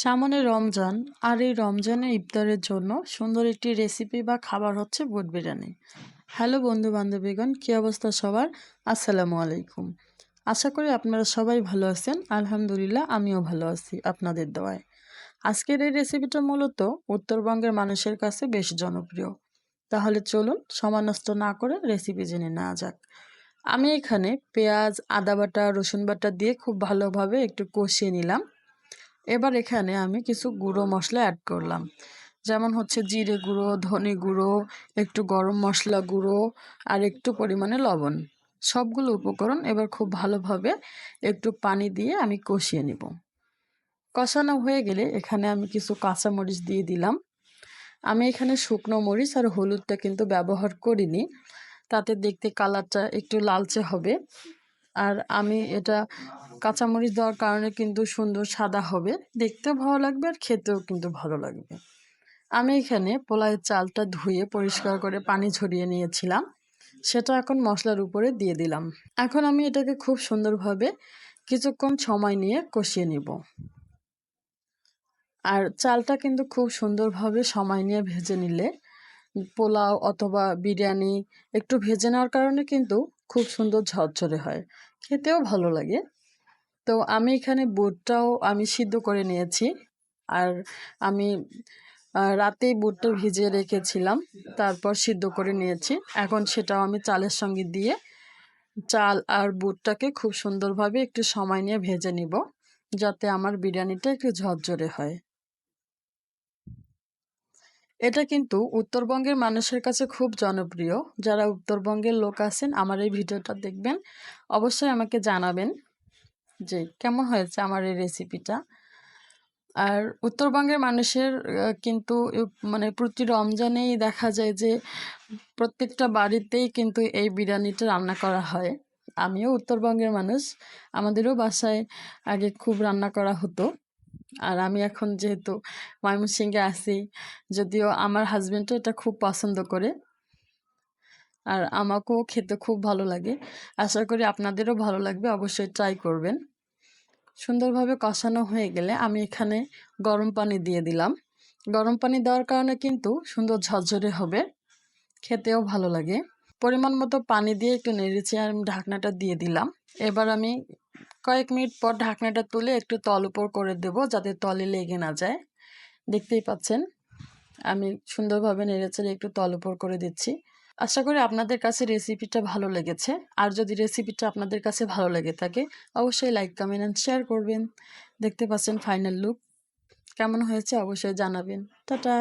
সামনে রমজান, আর এই রমজানের ইফতারের জন্য সুন্দর একটি রেসিপি বা খাবার হচ্ছে বুট বিরিয়ানি। হ্যালো বন্ধু বান্ধবীগণ কী অবস্থা সবার? আসসালামু আলাইকুম। আশা করি আপনারা সবাই ভালো আছেন। আলহামদুলিল্লাহ, আমিও ভালো আছি আপনাদের দোয়ায়। আজকের এই রেসিপিটা মূলত উত্তরবঙ্গের মানুষের কাছে বেশ জনপ্রিয়। তাহলে চলুন সময় নষ্ট না করে রেসিপি জেনে নেওয়া যাক। আমি এখানে পেঁয়াজ, আদা বাটা, রসুন বাটা দিয়ে খুব ভালোভাবে একটু কষিয়ে নিলাম। এবার এখানে আমি কিছু গুঁড়ো মশলা অ্যাড করলাম। যেমন হচ্ছে জিরে গুঁড়ো, ধনে গুঁড়ো, একটু গরম মশলা গুঁড়ো আর একটু পরিমাণে লবণ। সবগুলো উপকরণ এবার খুব ভালোভাবে একটু পানি দিয়ে আমি কষিয়ে নিব। কষানো হয়ে গেলে এখানে আমি কিছু কাঁচা মরিচ দিয়ে দিলাম। আমি এখানে শুকনো মরিচ আর হলুদটা কিন্তু ব্যবহার করিনি। তাতে দেখতে কালারটা একটু লালচে হবে। আর আমি এটা কাঁচামরিচ দেওয়ার কারণে কিন্তু সুন্দর সাদা হবে। দেখতেও ভালো লাগবে আর খেতেও কিন্তু ভালো লাগবে। আমি এখানে পোলাইয়ের চালটা ধুয়ে পরিষ্কার করে পানি ঝরিয়ে নিয়েছিলাম। সেটা এখন মশলার উপরে দিয়ে দিলাম। এখন আমি এটাকে খুব সুন্দরভাবে কিছুক্ষণ সময় নিয়ে কষিয়ে নিব। আর চালটা কিন্তু খুব সুন্দরভাবে সময় নিয়ে ভেজে নিলে পোলাও অথবা বিরিয়ানি একটু ভেজে নেওয়ার কারণে কিন্তু খুব সুন্দর ঝরঝরে হয়। খেতেও ভালো লাগে। তো আমি এখানে বুটটাও আমি সিদ্ধ করে নিয়েছি। আর আমি রাতেই বুটটা ভিজিয়ে রেখেছিলাম, তারপর সিদ্ধ করে নিয়েছি। এখন সেটাও আমি চালের সঙ্গে দিয়ে চাল আর বুটটাকে খুব সুন্দরভাবে একটু সময় নিয়ে ভেজে নিব, যাতে আমার বিরিয়ানিটা একটু ঝরঝরে হয়। এটা কিন্তু উত্তরবঙ্গের মানুষের কাছে খুব জনপ্রিয়। যারা উত্তরবঙ্গের লোক আছেন, আমার এই ভিডিওটা দেখবেন। অবশ্যই আমাকে জানাবেন যে কেমন হয়েছে আমার এই রেসিপিটা আর উত্তরবঙ্গের মানুষের কিন্তু মানে প্রতি রমজানেই দেখা যায় যে প্রত্যেকটা বাড়িতেই কিন্তু এই বিরিয়ানিটা রান্না করা হয়। আমিও উত্তরবঙ্গের মানুষ, আমাদেরও বাসায় আগে খুব রান্না করা হতো। আর আমি এখন যেহেতু ময়মনসিংহে আছি, যদিও আমার হাজব্যান্ডও এটা খুব পছন্দ করে। আর আমাকেও খেতে খুব ভালো লাগে। আশা করি আপনাদেরও ভালো লাগবে, অবশ্যই ট্রাই করবেন। সুন্দরভাবে কষানো হয়ে গেলে আমি এখানে গরম পানি দিয়ে দিলাম। গরম পানি দেওয়ার কারণে কিন্তু সুন্দর ঝরঝরে হবে, খেতেও ভালো লাগে। পরিমাণ মতো পানি দিয়ে একটু নেড়েছি আর ঢাকনাটা দিয়ে দিলাম। এবার আমি কয়েক মিনিট পর ঢাকনাটা তুলে একটু তল উপর করে দেব যাতে তলে লেগে না যায়। দেখতেই পাচ্ছেন, আমি সুন্দরভাবে নেড়েচেড়ে একটু তল উপর করে দিচ্ছি। আশা করি আপনাদের কাছে রেসিপিটা ভালো লেগেছে। আর যদি রেসিপিটা আপনাদের কাছে ভালো লেগে থাকে, অবশ্যই লাইক কমেন্ট অ্যান্ড শেয়ার করবেন। দেখতে পাচ্ছেন ফাইনাল লুক কেমন হয়েছে অবশ্যই জানাবেন। টাটা!